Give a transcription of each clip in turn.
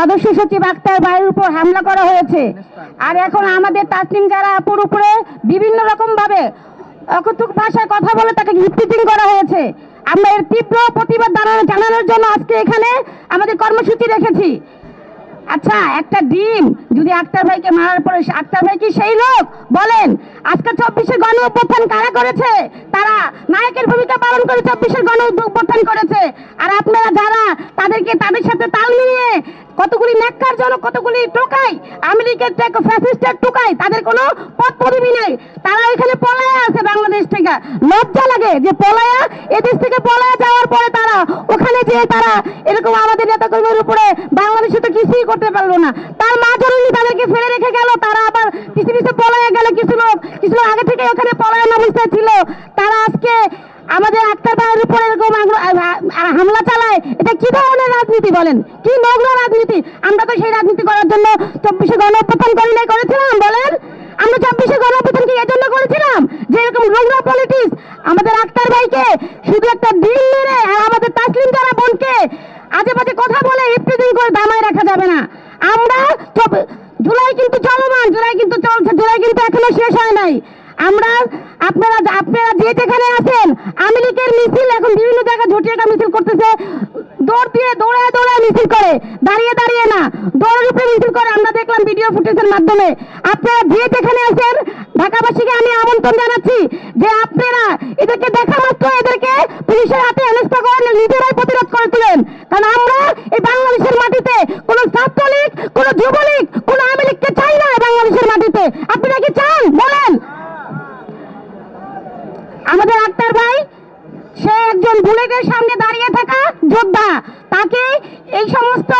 সদস্য সচিব আক্তার ভাইয়ের উপর হামলা করা হয়েছে। আর এখন আমাদের তাসলিম যারা আপুর উপরে বিভিন্ন রকম ভাবে অকথক ভাষায় কথা বলে তাকে হিপটিচিং করা হয়েছে। আমরা এর তীব্র প্রতিবাদ জানানো- জানানোর জন্য আজকে এখানে আমাদের কর্মসূচি রেখেছি। আচ্ছা একটা ডিম। যদি আক্তার ভাইকে মারার পরে আক্তার ভাই কি সেই লোক? বলেন, আজকে চব্বিশে গণ অভ্যুত্থান কারা করেছে? তারা নায়কের ভূমিকা পালন করে চব্বিশের গণ অভ্যুত্থান করেছে। আর আপনারা যারা তাদেরকে তাদের সাথে তাল মিলিয়ে কতগুলি নেককার জনক, কতগুলি টোকাই, আমেরিকার ফ্যাসিস্টের টোকাই, তাদের কোনো পথ পদবি নেই। তারা এখানে পলায় আছে বাংলাদেশ থেকে। লজ্জা লাগে যে পলায়া, এদেশ থেকে পলায়া যাওয়ার পরে তারা ওখানে যেয়ে তারা এরকম আমাদের নেতা নেতাকর্মীর উপরে বাংলাদেশে তো কিছুই করতে পারল না। তার মা জরুরি তাদেরকে ফেলে রেখে গেল, তারা আবার পিছিয়ে পিছিয়ে পলায় গেল। কিছু লোক কিছু লোক আগে থেকে ওখানে পলায়ন অবস্থায় ছিল। তারা আমাদের আক্তার ভাইয়ের উপরে এরকম হামলা চালায়, এটা কি ধরনের রাজনীতি বলেন? কি নোংরা রাজনীতি? আমরা তো সেই রাজনীতি করার জন্য চব্বিশে গণ অভ্যুত্থান করি নাই করেছিলাম, বলেন? আমরা চব্বিশে গণ অভ্যুত্থান কি এজন্য করেছিলাম? যে এরকম নোংরা পলিটিক্স আমাদের আক্তার ভাইকে শুধু একটা দিন মেরে আর আমাদের তাসলিম যারা বোনকে আজে বাজে কথা বলে ইপ্রিজিং করে দামায় রাখা যাবে না। আমরা জুলাই কিন্তু চলমান, জুলাই কিন্তু চলছে, জুলাই কিন্তু এখনও শেষ হয় নাই। আমরা আপনারা আপনারা যে যেখানে আছেন লীগের মিছিল এখন বিভিন্ন জায়গায় ঝটিয়াটা মিছিল করতেছে। দৌড় দিয়ে দৌড়ায় দৌড়ায় মিছিল করে, দাঁড়িয়ে দাঁড়িয়ে না, দৌড়ের উপরে মিছিল করে। আমরা দেখলাম ভিডিও ফুটেজের মাধ্যমে। আপনারা যে যেখানে আছেন, ঢাকাবাসীকে আমি আমন্ত্রণ জানাচ্ছি যে আপনারা এদেরকে দেখা মাত্র, এদেরকে পুলিশের হাতে হেনস্থা করেন নিজেরাই প্রতিরোধ করে তুলেন। কারণ আমরা এই বাংলাদেশের মাটিতে কোনো ছাত্রলীগ, কোনো যুবলীগ, কোনো আওয়ামী চাই না বাংলাদেশের মাটিতে। আপনারা কি চান? বলেন। আমাদের আক্তার ভাই, সে একজন বুলেটের সামনে দাঁড়িয়ে থাকা যোদ্ধা। তাকে এই সমস্ত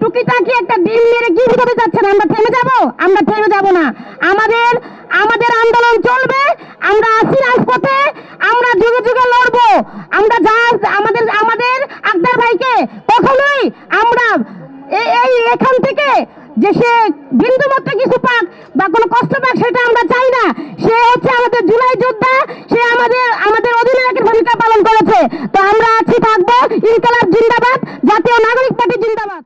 টুকিটাকি একটা ডিম মেরে কি বুঝাতে চাচ্ছেন? আমরা থেমে যাব? আমরা থেমে যাব না। আমাদের আমাদের আন্দোলন চলবে। আমরা আছি রাজপথে। আমরা যুগে যুগে লড়বো। আমরা যা, আমাদের আমাদের আক্তার ভাইকে কখনোই আমরা এই এখান থেকে যে সে বিন্দু মাত্র কিছু পাক বা কোনো কষ্ট পাক, সেটা আমরা চাই সে হচ্ছে আমাদের জুলাই যোদ্ধা, সে আমাদের আমাদের অধিনায়কের ভূমিকা পালন করেছে। তো আমরা আছি, থাকব ইনকালাব জিন্দাবাদ, জাতীয় নাগরিক পার্টি জিন্দাবাদ।